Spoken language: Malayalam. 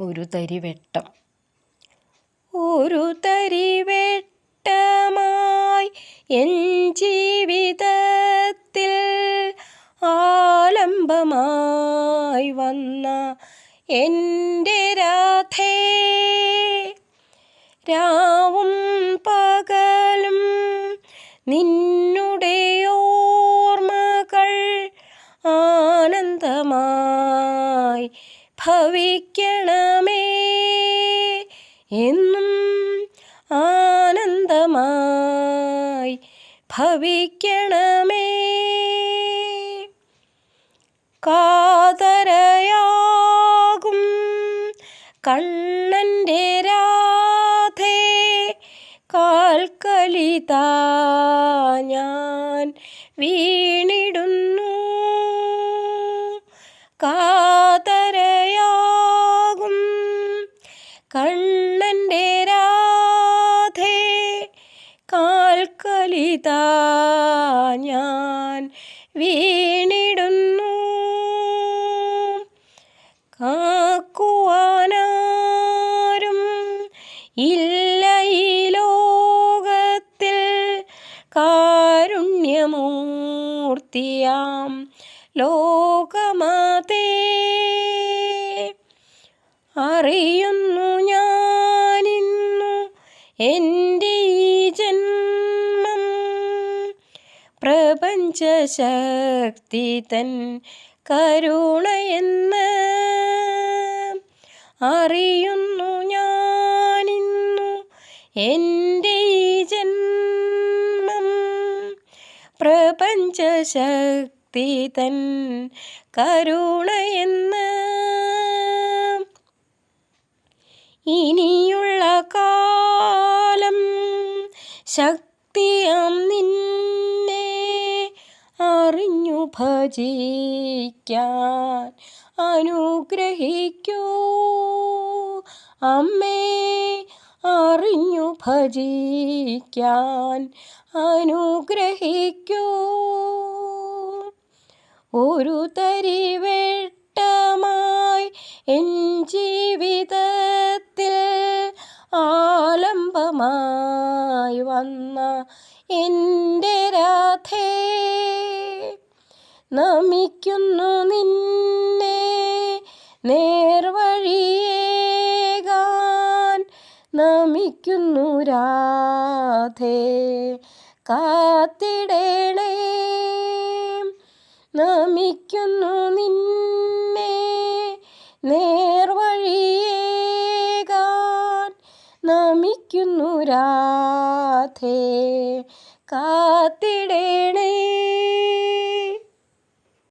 ഒരു തരി വെട്ടം. ഒരു തരി വെട്ടമായി എൻ ജീവിതത്തിൽ ആലംബമായി വന്ന എന്റെ രാധേ. രാവും പകലും നിന്നുടെ ഭവിക്കണമേ എന്നും ആനന്ദമായി ഭവിക്കണമേ. കാതരയാകും കണ്ണന്റെ രാധേ കാൽക്കലിതാ ഞാൻ വീണിടുന്നു. കണ്ണന്റെ രാധേ കാൽക്കലിത ഞാൻ വീണിടുന്നു. കാക്കുവാനാരും ഇല്ല ഈ ലോകത്തിൽ. കാരുണ്യമൂർത്തിയാം ലോകമാതേ. അറിയുന്നു എന്റെ ഈ ജന്മം പ്രപഞ്ചശക്തി തൻ കരുണയെന്ന് അറിയുന്നു ഞാനിന്നു. എന്റെ ഈ ജന്മം പ്രപഞ്ചശക്തി തൻ കരുണയെന്ന് ശക്തിയാം നിന്നെ അറിഞ്ഞു ഭജിക്കാൻ അനുഗ്രഹിക്കൂ. അമ്മേ അറിഞ്ഞു ഭജിക്കാൻ അനുഗ്രഹിക്കൂ. ഒരു തരി വെട്ടമായി എൻ ജീവിതത്തിൽ ആലംബമായി വന്ന എന്റെ രാധേ നമിക്കുന്നു നിന്നെ നേർവഴിയേകാൻ. നമിക്കുന്നു രാധേ കാത്തിടേണേ. നമിക്കുന്നു നിന്നെ നേർവഴിയേകാൻ. നമിക്കുന്നു સાથે કાતડેણે